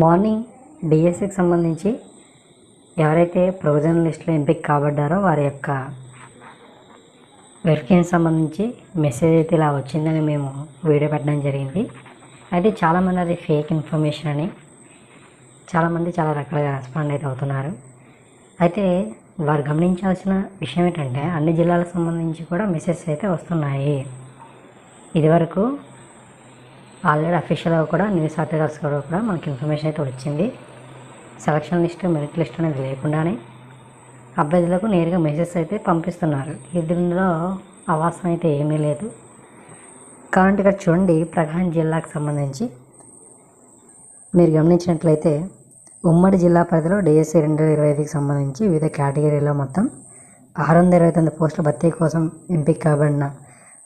Morning డిఎస్సికి సంబంధించి ఎవరైతే ప్రొవిజన్ లిస్టులో ఎంపిక కాబడ్డారో వారి యొక్క వెరిఫికేషన్ సంబంధించి మెసేజ్ అయితే ఇలా వచ్చిందని మేము వీడియో పెట్టడం జరిగింది. అయితే చాలామంది అది ఫేక్ ఇన్ఫర్మేషన్ అని చాలామంది చాలా రకాలుగా రెస్పాండ్ అయితే అవుతున్నారు. అయితే వారు గమనించాల్సిన విషయం ఏంటంటే అన్ని జిల్లాలకు సంబంధించి కూడా మెసేజ్ అయితే వస్తున్నాయి. ఇదివరకు ఆల్రెడీ అఫీషియల్గా కూడా న్యూస్ ఆర్టికల్స్ కూడా మనకి ఇన్ఫర్మేషన్ అయితే వచ్చింది. సెలక్షన్ లిస్ట్ మెరిట్ లిస్ట్ అనేది లేకుండానే అభ్యర్థులకు నేరుగా మెసేజ్ అయితే పంపిస్తున్నారు. దీనిలో అవాసం అయితే ఏమీ లేదు. కాబట్టి ఇక్కడ చూడండి ప్రకాశం జిల్లాకు సంబంధించి మీరు గమనించినట్లయితే ఉమ్మడి జిల్లా పరిధిలో డిఎస్సి రెండు వేల ఇరవై ఐదుకి సంబంధించి వివిధ కేటగిరీలో మొత్తం ఆరు వందల ఇరవై తొమ్మిది పోస్టుల భర్తీ కోసం ఎంపిక కాబడిన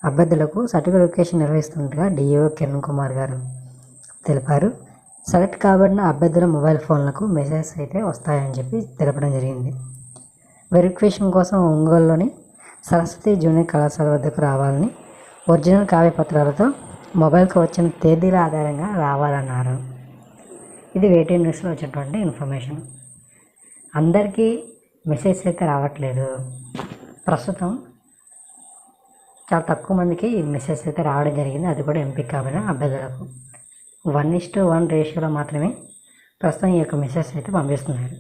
అభ్యర్థులకు సర్టిఫికేషన్ నిర్వహిస్తున్నట్టుగా డిఈఓ కిరణ్ కుమార్ గారు తెలిపారు. సెలెక్ట్ కాబడిన అభ్యర్థుల మొబైల్ ఫోన్లకు మెసేజ్ అయితే వస్తాయని చెప్పి తెలపడం జరిగింది. వెరిఫికేషన్ కోసం ఒంగోలులోని సరస్వతి జూనియర్ కళాశాల వద్దకు రావాలని ఒరిజినల్ కావ్యపత్రాలతో మొబైల్కి వచ్చిన తేదీల ఆధారంగా రావాలన్నారు. ఇది వేటీ న్యూస్లో వచ్చినటువంటి ఇన్ఫర్మేషన్. అందరికీ మెసేజ్ అయితే రావట్లేదు. ప్రస్తుతం చాలా తక్కువ మందికి ఈ మెసేజ్ అయితే రావడం జరిగింది. అది కూడా ఎంపిక కాబడిన అభ్యర్థులకు. వన్ ఇస్ టు వన్ రేషియోలో మాత్రమే ప్రస్తుతం ఈ యొక్క మెసేజ్ అయితే పంపిస్తున్నారు.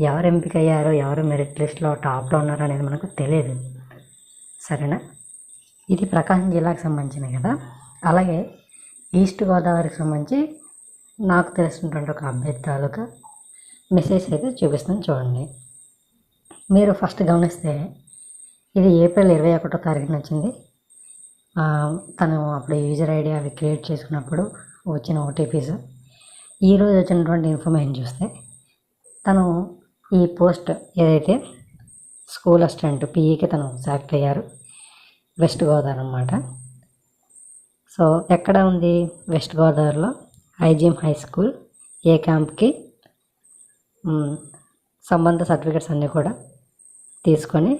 ఎవరు ఎంపిక అయ్యారో ఎవరు మెరిట్ లిస్ట్లో టాప్లో ఉన్నారో అనేది మనకు తెలియదు. సరేనా? ఇది ప్రకాశం జిల్లాకు సంబంధించినవి కదా? అలాగే ఈస్ట్ గోదావరికి సంబంధించి నాకు తెలిసినటువంటి ఒక అభ్యర్థి తాలూకా మెసేజ్ అయితే చూపిస్తాను చూడండి. మీరు ఫస్ట్ గమనిస్తే ఇది ఏప్రిల్ ఇరవై ఒకటో తారీఖున వచ్చింది. తను అప్పుడు యూజర్ ఐడి అవి క్రియేట్ చేసుకున్నప్పుడు వచ్చిన ఓటీపీస్. ఈరోజు వచ్చినటువంటి ఇన్ఫర్మేషన్ చూస్తే తను ఈ పోస్ట్ ఏదైతే స్కూల్ అసిస్టెంట్ పీఈకి తను సెలెక్ట్ అయ్యారు వెస్ట్ గోదావరి అనమాట సో ఎక్కడ ఉంది వెస్ట్ గోదావరిలో? ఐజిఎం హై స్కూల్ ఏ క్యాంప్కి? సంబంధ సర్టిఫికెట్స్ అన్నీ కూడా తీసుకొని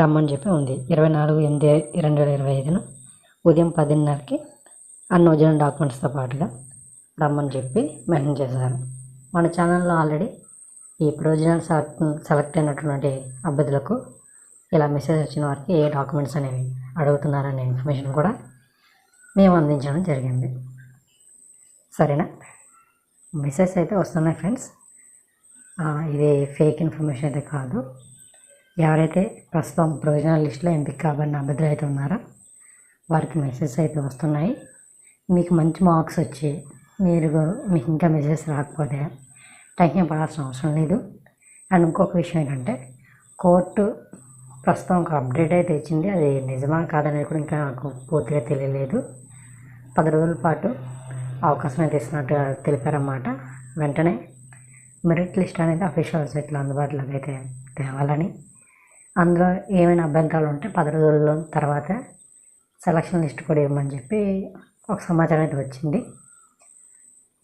రమ్మని చెప్పి ఉంది. ఇరవై నాలుగు ఎనిమిది రెండు వేల ఇరవై ఐదున ఉదయం పదిన్నరకి అన్ని ఒరిజినల్ డాక్యుమెంట్స్తో పాటుగా రమ్మని చెప్పి మెన్షన్ చేశారు. మన ఛానల్లో ఆల్రెడీ ఈ ప్రొవిజనల్ సెలెక్ట్ అయినటువంటి అభ్యర్థులకు ఇలా మెసేజ్ వచ్చిన వారికి ఏ డాక్యుమెంట్స్ అనేవి అడుగుతున్నారనే ఇన్ఫర్మేషన్ కూడా మేము అందించడం జరిగింది. సరేనా? మెసేజ్ అయితే వస్తున్నాయి ఫ్రెండ్స్. ఇది ఫేక్ ఇన్ఫర్మేషన్ అయితే కాదు. ఎవరైతే ప్రస్తుతం ప్రొవిజనల్ లిస్ట్లో ఎంపిక కాబడిన అభ్యర్థులు అయితే ఉన్నారో వారికి మెసేజ్ అయితే వస్తున్నాయి. మీకు మంచి మార్క్స్ వచ్చి మీరు మీకు ఇంకా మెసేజ్ రాకపోతే టెన్షన్ పడాల్సిన అవసరం లేదు. అండ్ ఇంకొక విషయం ఏంటంటే కోర్టు ప్రస్తుతం ఒక అప్డేట్ అయితే ఇచ్చింది. అది నిజమా కాదనేది కూడా ఇంకా నాకు పూర్తిగా తెలియలేదు. పది రోజుల పాటు అవకాశం అయితే ఇస్తున్నట్టుగా తెలిపారన్నమాట. వెంటనే మెరిట్ లిస్ట్ అనేది అఫీషియల్ సైట్లో అందుబాటులోకి అయితే తేవాలని అందులో ఏమైనా అభ్యంతరాలు ఉంటే పది రోజుల తర్వాత సెలక్షన్ లిస్ట్ కూడా ఇవ్వమని చెప్పి ఒక సమాచారం అయితే వచ్చింది.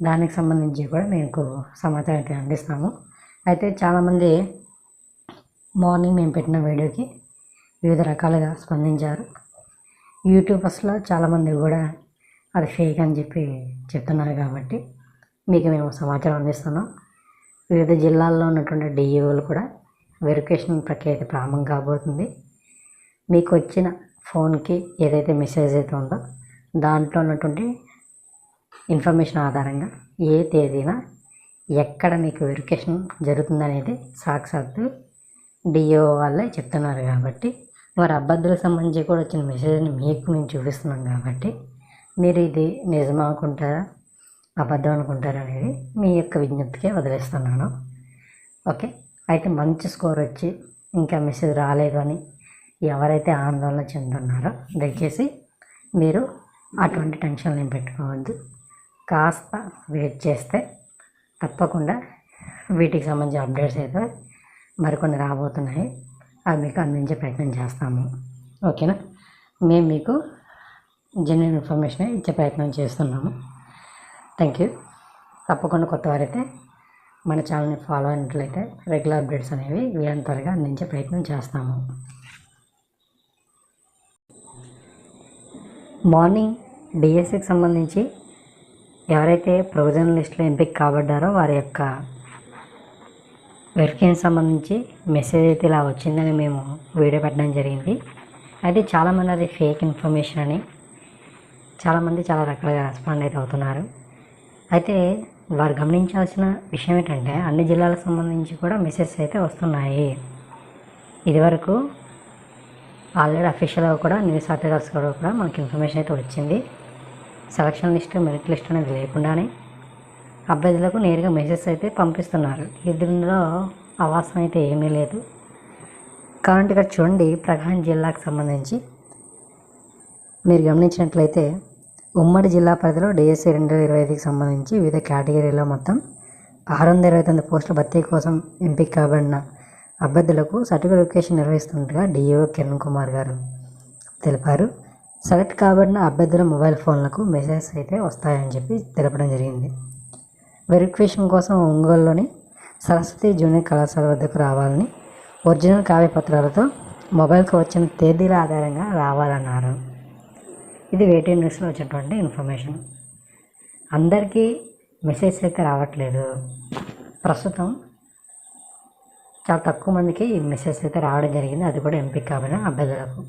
దానికి సంబంధించి కూడా మీకు సమాచారం అయితే అందిస్తాము. అయితే చాలామంది మార్నింగ్ మేము పెట్టిన వీడియోకి వివిధ రకాలుగా స్పందించారు. యూట్యూబర్స్లో చాలామంది కూడా అది ఫేక్ అని చెప్పి చెప్తున్నారు కాబట్టి మీకు మేము సమాచారం అందిస్తున్నాం. వివిధ జిల్లాల్లో ఉన్నటువంటి డిఈఓలు కూడా వెరిఫికేషన్ ప్రక్రియ అయితే ప్రారంభం కాబోతుంది. మీకు వచ్చిన ఫోన్కి ఏదైతే మెసేజ్ అయితే ఉందో దాంట్లో ఉన్నటువంటి ఇన్ఫర్మేషన్ ఆధారంగా ఏ తేదీన ఎక్కడ మీకు వెరిఫికేషన్ జరుగుతుందనేది సాక్షాత్తు డిఓ వాళ్ళే చెప్తున్నారు కాబట్టి వారి అభ్యర్థులకు సంబంధించి కూడా వచ్చిన మెసేజ్ని మీకు మేము చూపిస్తున్నాం కాబట్టి మీరు ఇది నిజం అనుకుంటారా అబద్ధం అనుకుంటారా అనేది మీ యొక్క విజ్ఞప్తికే వదిలేస్తున్నాను. ఓకే? అయితే మంచి స్కోర్ వచ్చి ఇంకా మెసేజ్ రాలేదు అని ఎవరైతే ఆందోళన చెందుతున్నారో దయచేసి మీరు అటువంటి టెన్షన్ ఏం పెట్టుకోవద్దు. కాస్త వెయిట్ చేస్తే తప్పకుండా వీటికి సంబంధించిన అప్డేట్స్ అయితే మరికొన్ని రాబోతున్నాయి. అవి మీకు అందించే ప్రయత్నం చేస్తాము. ఓకేనా? మేము మీకు జెన్యున్ ఇన్ఫర్మేషన్ ఇచ్చే ప్రయత్నం చేస్తున్నాము. థ్యాంక్ యూ తప్పకుండా కొత్త వారైతే మన ఛానల్ని ఫాలో అయినట్లయితే రెగ్యులర్ అప్డేట్స్ అనేవి వీళ్ళని త్వరగా అందించే ప్రయత్నం చేస్తాము. మార్నింగ్ డిఎస్సికి సంబంధించి ఎవరైతే ప్రొవిజనల్ లిస్ట్లో ఎంపిక కాబడ్డారో వారి యొక్క వెరిఫికేషన్ సంబంధించి మెసేజ్ అయితే ఇలా వచ్చిందని మేము వీడియో పెట్టడం జరిగింది. అయితే చాలామంది అది ఫేక్ ఇన్ఫర్మేషన్ అని చాలామంది చాలా రకాలుగా రెస్పాండ్ అయితే అవుతున్నారు. అయితే వారు గమనించాల్సిన విషయం ఏంటంటే అన్ని జిల్లాలకు సంబంధించి కూడా మెసేజ్స్ అయితే వస్తున్నాయి. ఇదివరకు ఆల్రెడీ అఫీషియల్గా కూడా న్యూస్ ఆర్టికల్స్ కూడా కూడా మనకి ఇన్ఫర్మేషన్ అయితే వచ్చింది. సెలక్షన్ లిస్ట్ మెరిట్ లిస్ట్ అనేది లేకుండానే అభ్యర్థులకు నేరుగా మెసేజ్ అయితే పంపిస్తున్నారు. ఇందులో అవాసం అయితే ఏమీ లేదు. కాబట్టి ఇక్కడ చూడండి ప్రకాశం జిల్లాకు సంబంధించి. మీరు గమనించినట్లయితే ఉమ్మడి జిల్లా పరిధిలో డిఎస్సి రెండు వేల ఇరవై ఐదుకి సంబంధించి వివిధ కేటగిరీలో మొత్తం ఆరు వందల ఇరవై తొమ్మిది పోస్టుల భర్తీ కోసం ఎంపిక కాబడిన అభ్యర్థులకు సర్టిఫికేషన్ నిర్వహిస్తున్నట్టుగా డిఈఓ కిరణ్ కుమార్ గారు తెలిపారు. సెలెక్ట్ కాబడిన అభ్యర్థుల మొబైల్ ఫోన్లకు మెసేజ్ అయితే వస్తాయని చెప్పి తెలపడం జరిగింది. వెరిఫికేషన్ కోసం ఒంగోలులోని సరస్వతి జూనియర్ కళాశాల వద్దకు రావాలని ఒరిజినల్ కావ్యపత్రాలతో మొబైల్కి వచ్చిన తేదీల ఆధారంగా రావాలన్నారు. ఇది వెయిటింగ్ న్యూస్లో వచ్చినటువంటి ఇన్ఫర్మేషన్. అందరికీ మెసేజ్ అయితే రావట్లేదు. ప్రస్తుతం చాలా తక్కువ మందికి ఈ మెసేజ్ అయితే రావడం జరిగింది. అది కూడా ఎంపిక కాబడిన అభ్యర్థులకు.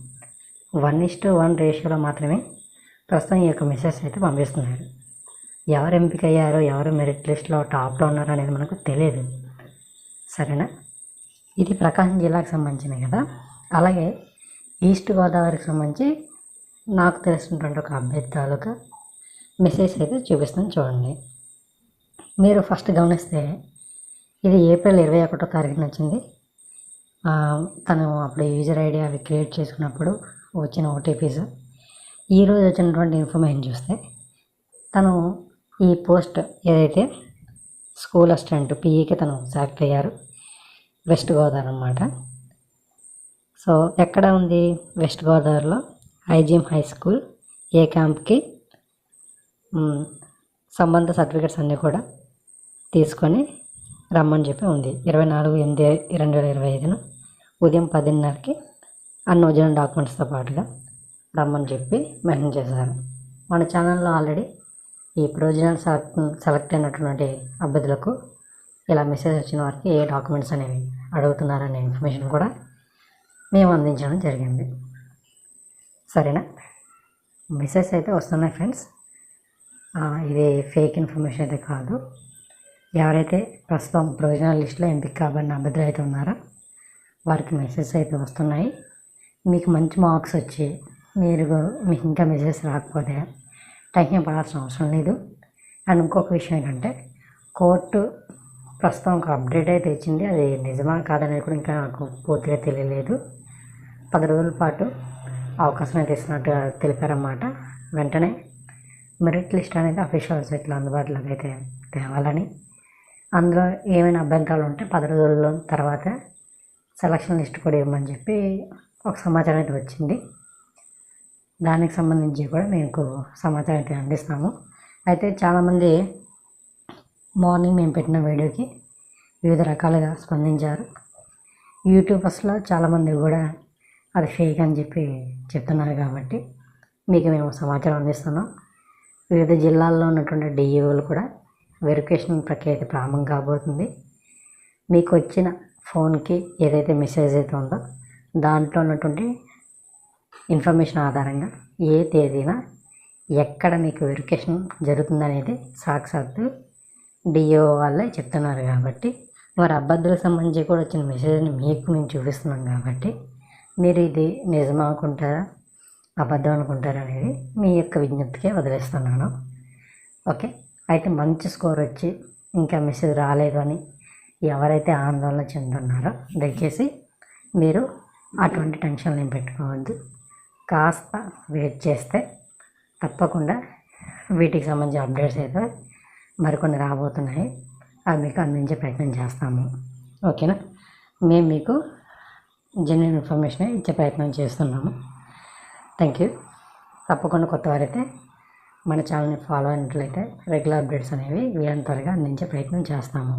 వన్ ఇస్ టు వన్ రేషియోలో మాత్రమే ప్రస్తుతం ఈ యొక్క మెసేజ్ అయితే పంపిస్తున్నారు. ఎవరు ఎంపిక అయ్యారో ఎవరు మెరిట్ లిస్ట్లో టాప్లో ఉన్నారో అనేది మనకు తెలియదు. సరేనా? ఇది ప్రకాశం జిల్లాకు సంబంధించినవి కదా. అలాగే ఈస్ట్ గోదావరికి సంబంధించి నాకు తెలిసినటువంటి ఒక అభ్యర్థి తాలూకా మెసేజ్ అయితే చూపిస్తాను చూడండి. మీరు ఫస్ట్ గమనిస్తే ఇది ఏప్రిల్ ఇరవై ఒకటో తారీఖున వచ్చింది. తను అప్పుడు యూజర్ ఐడి అవి క్రియేట్ చేసుకున్నప్పుడు వచ్చిన ఓటీపీస్ ఈరోజు వచ్చినటువంటి ఇన్ఫర్మేషన్ చూస్తే తను ఈ పోస్ట్ ఏదైతే స్కూల్ అసిస్టెంట్ పీఈకి తను సెలెక్ట్ అయ్యారు వెస్ట్ గోదావరి అనమాట సో ఎక్కడ ఉంది వెస్ట్ గోదావరిలో ఐజిఎం హై స్కూల్ ఏ క్యాంప్కి సంబంధ సర్టిఫికెట్స్ అన్నీ కూడా తీసుకొని రమ్మని చెప్పి ఉంది. ఇరవై నాలుగు ఎనిమిది రెండు వేల ఇరవై ఐదున ఉదయం పదిన్నరకి అన్ని ఒరిజినల్ డాక్యుమెంట్స్తో పాటుగా రమ్మని చెప్పి మెన్షన్ చేశారు. మన ఛానల్లో ఆల్రెడీ ఈ ప్రొవిజనల్ సెలెక్ట్ అయినటువంటి అభ్యర్థులకు ఇలా మెసేజ్ వచ్చిన వారికి ఏ డాక్యుమెంట్స్ అనేవి అడుగుతున్నారనే ఇన్ఫర్మేషన్ కూడా మేము అందించడం జరిగింది. సరేనా? మెసేజ్ అయితే వస్తున్నాయి ఫ్రెండ్స్. ఇది ఫేక్ ఇన్ఫర్మేషన్ అయితే కాదు. ఎవరైతే ప్రస్తుతం ప్రొవిజనల్ లిస్ట్లో ఎంపిక కాబడిన అభ్యర్థులు అయితే ఉన్నారో వారికి మెసేజ్ అయితే వస్తున్నాయి. మీకు మంచి మార్క్స్ వచ్చి మీరు మీకు ఇంకా మెసేజ్ రాకపోతే టెన్షన్ పడాల్సిన అవసరం లేదు. అండ్ ఇంకొక విషయం ఏంటంటే కోర్టు ప్రస్తుతం ఒక అప్డేట్ అయితే ఇచ్చింది. అది నిజమా కాదనేది కూడా ఇంకా నాకు పూర్తిగా తెలియలేదు. పది రోజుల పాటు అవకాశం అయితే ఇస్తున్నట్టుగా తెలిపారన్నమాట. వెంటనే మెరిట్ లిస్ట్ అనేది అఫీషియల్ సైట్లో అందుబాటులోకి అయితే తేవాలని. అందులో ఏమైనా అభ్యంతరాలు ఉంటే పది రోజుల తర్వాత సెలక్షన్ లిస్ట్ కూడా ఇవ్వమని చెప్పి ఒక సమాచారం అయితే వచ్చింది. దానికి సంబంధించి కూడా మీకు సమాచారం అయితే అందిస్తాము. అయితే చాలామంది మార్నింగ్ మేము పెట్టిన వీడియోకి వివిధ రకాలుగా స్పందించారు. యూట్యూబర్స్లో చాలామంది కూడా అది ఫేక్ అని చెప్పి చెప్తున్నారు కాబట్టి మీకు మేము సమాచారం అందిస్తున్నాం. వివిధ జిల్లాల్లో ఉన్నటువంటి డిఈఓలు కూడా వెరిఫికేషన్ ప్రక్రియ అయితే ప్రారంభం కాబోతుంది. మీకు వచ్చిన ఫోన్కి ఏదైతే మెసేజ్ అయితే ఉందో దాంట్లో ఉన్నటువంటి ఇన్ఫర్మేషన్ ఆధారంగా ఏ తేదీన ఎక్కడ మీకు వెరిఫికేషన్ జరుగుతుందనేది సాక్షాత్తు డిఓ వాళ్ళే చెప్తున్నారు కాబట్టి వారి అభ్యర్థులకు సంబంధించి కూడా వచ్చిన మెసేజ్ని మీకు మేము చూపిస్తున్నాం కాబట్టి మీరు ఇది నిజం అనుకుంటారా అబద్ధం అనుకుంటారా అనేది మీ యొక్క విజ్ఞప్తికే వదిలేస్తున్నాను. ఓకే? అయితే మంచి స్కోర్ వచ్చి ఇంకా మెసేజ్ రాలేదు అని ఎవరైతే ఆందోళన చెందుతున్నారో దయచేసి మీరు అటువంటి టెన్షన్లు ఏం పెట్టుకోవద్దు. కాస్త వెయిట్ చేస్తే తప్పకుండా వీటికి సంబంధించిన అప్డేట్స్ అయితే మరికొన్ని రాబోతున్నాయి. అవి మీకు అందించే ప్రయత్నం చేస్తాము. ఓకేనా? మేము మీకు జెన్యున్ ఇన్ఫర్మేషన్ ఇచ్చే ప్రయత్నం చేస్తున్నాము. థ్యాంక్ యూ తప్పకుండా కొత్త వారైతే మన ఛానల్ని ఫాలో అయినట్లయితే రెగ్యులర్ అప్డేట్స్ అనేవి వీలైన త్వరగా అందించే ప్రయత్నం చేస్తాము.